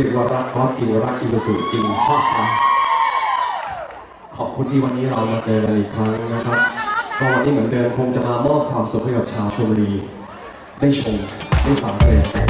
รียกว่ารักเพราะจริงรักอิสุจริงฮ่าฮ่าขอบคุณที่วันนี้เรามาเจอกันอีกครั้งนะครับก็วันนี้เหมือนเดิมคงจะมามอบความสุขให้กับชาวชลบุรีได้ชมได้ฟังเพลง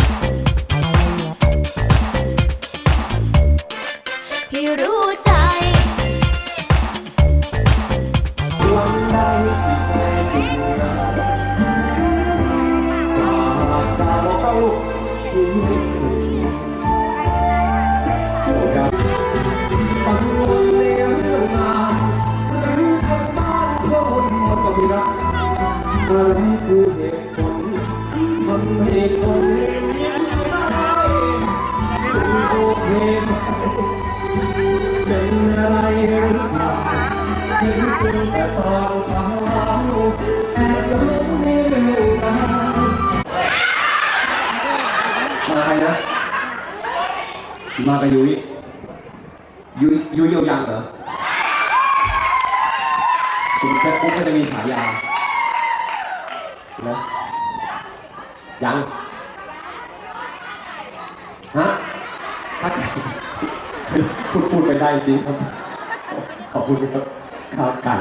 เป็นอะไรหรือเปล่าเห็นสิ่งแต่ตอนเช้าแอบหลงในเรื่องราวมาใครนะ มากับยุ้ยยุ้ยยุ้ยเยียวยังเหรอคุณแค่ปุ๊บก็จะมีฉายานะยังฮะถ้าเกิด พูดพูดไปได้จริงครับ ขอบคุณครับข้าวไก่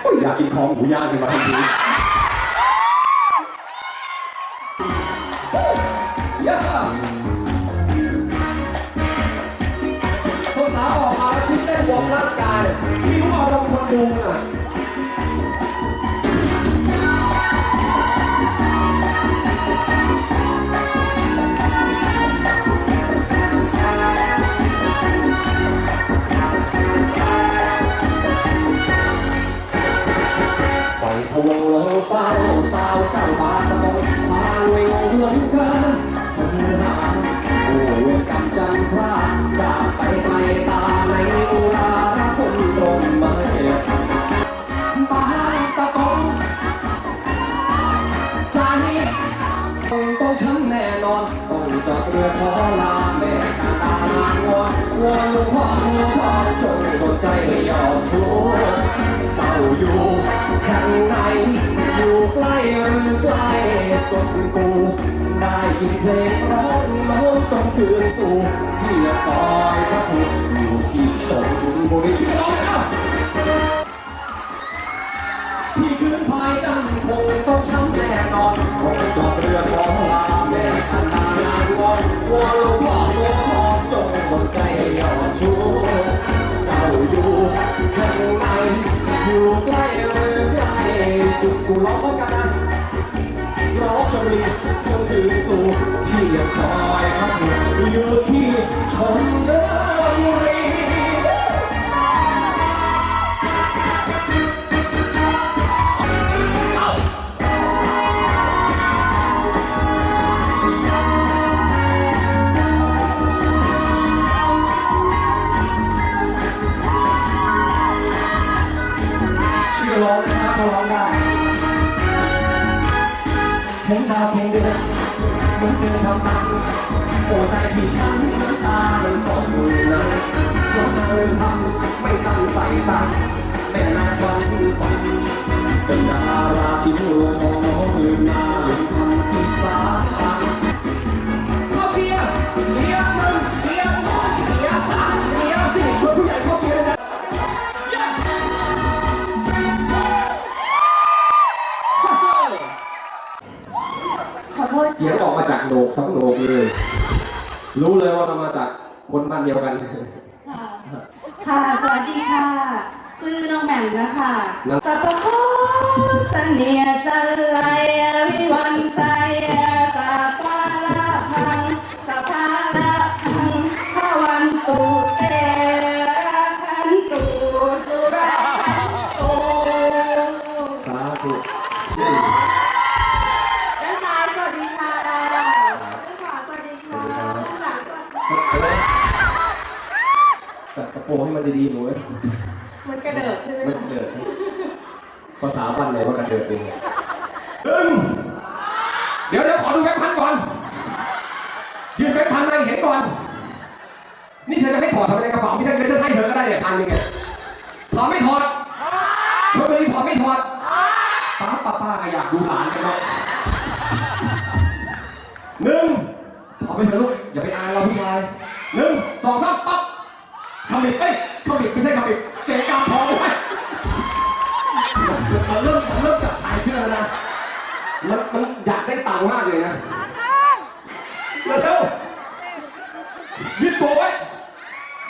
โอ้ยอยากกินคอหมูย่างกันมาทันทีย่าสาวๆออกมาแล้วชิ้นเต้นวอร์มร่างกายพี่รู้อารมณ์คนดู ยอมชูเจ้าอยู่แห่งไหนอยู่ใกล้หรือไกลสุดกู ได้ยินเพลงร้องโน้ต้องคืนสู่พี่คอยพระถูกอยู่ที่ชนบุรีช่วยร้องเลยครับพี่คืนพายจันคงต้องช้ำแน่นอนคงจอดเรือขอลาแม่กันนานานวอนวอนหลวงพ่อ คอยพระถูกอยู่ที่ชนบุรีชื่อร้องนะครับก็ร้องได้เห็นดาวเพียงเดือน นเดินทำตันโอ้ใจที่ฉันน้ำตามันตกเลยู่นั้นเพราะเธอทำไม่ตั้งใส่ตาแต่นานวันฝันเป็นดาราที่ดูมองน้องลืมหน้าลืมคำที่สา เลยว่าเรามาจากคนบ้านเดียวกัน ค่ะ ค่ะ สวัสดีค่ะชื่อน้องแหม่มนะคะนะสัพพะเสนียจันไลวิวันใจ ปรงให้มันดีๆหนูเอ้ยมันกระเดิดใช่ไหมมันคะเดิดภาษาบ้านไหนว่ากระเดิดเองเดี๋ยวเดี๋ยวขอดูแบงค์พันก่อนยืนแบงค์พันมาให้เห็นก่อน นี่เธอจะไม่ถอดทำไมในกระเป๋าพี่ท่านเงินฉันให้เธอก็ได้เนี่ยพันหนึ่งเนี่ยถอดไม่ถอดชวนไปถอดไม่ถอดป้าป้าป้าก็อยากดูหลานกันเนาะหนึ่งถอดไปเถอะลูกอย่าไปอายเราผู้ชายหนึ่งสองสามปั๊บขมิบ เอ้ยขมิบไม่ใช่ขมิบเกะกาพอไว้มันเริ่มมันเริ่มจับชายเสื้อแล้วนะมันมันอยากได้ตังค์มากเลยนะเร็วๆยืดตัวไว้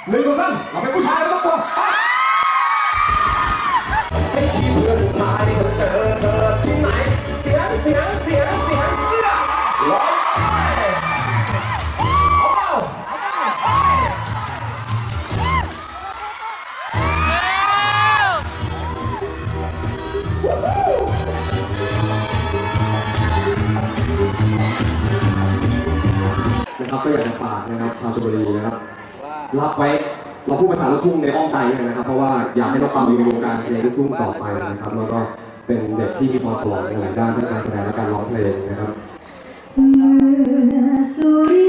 หนึ่งสองสามเราเป็นผู้ชายเราต้องกลัวไป ให้ชีเพื่อนชายเจอเธอที่ไหน เสียงเสียงเสียง อยากจะฝากนะครับชาวชลบุรีนะครับรับไว้เราพูดภาษาลูกทุ่งในอ้อมใจกันนะครับ เพราะว่าอยากให้น้องปามอยู่รวงการเพลงลูกทุ่งต่อไปนะครับแล้วก็เป็นเด็กที่มีพรสวรรค์ในหลายด้านทั้งการแสดงและการร้องเพลงนะครับเ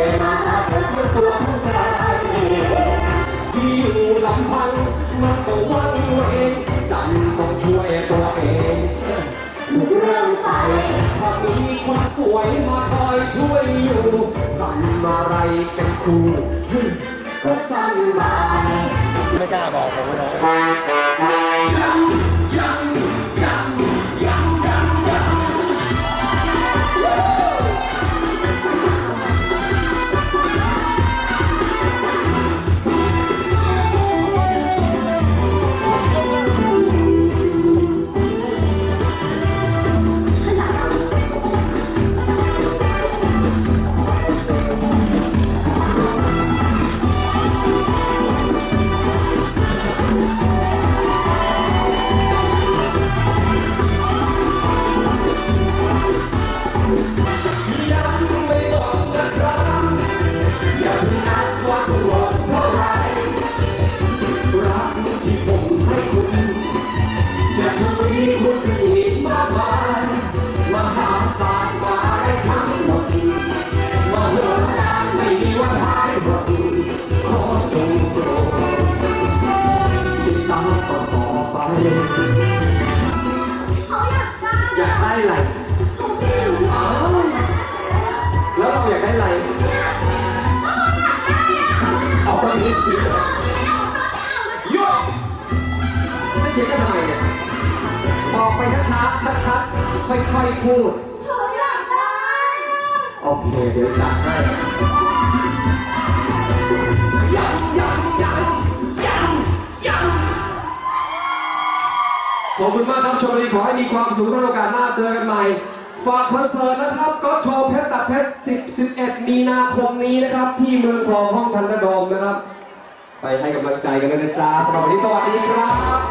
เจอเสมาหาเธอทั้งตัวทั้งใจที่อยู่ลำพังมันก็วังเวงจำต้องช่วยตัวเองทุกเรื่องไปถ้ามีคนสวยมาคอยช่วยอยู่ทำอะไรเป็นครูก็สั้นบายไม่กล้าบอกผมเลย ได้อะไรอ้าวแล้วเราอยากได้อะไรเอาไปนี้สิหยุดไม่เช็คกันทำไมเนี่ยบอกไปช้าๆชัดๆค่อยๆพูดอยากได้โอเคเดี๋ยวจัดให้ ขอบคุณมากครับชมรีขอให้มีความสุขในโอกาสหน้าเจอกันใหม่ ฝากคอนเสิร์ตนะครับก็โชว์เพชรตัดเพชร 10 11 มีนาคมนี้นะครับ ที่เมืองทองห้องพันดโดมนะครับ ไปให้กำลังใจกันเลยนะจ๊ะสำหรับวันนี้สวัสดีครับ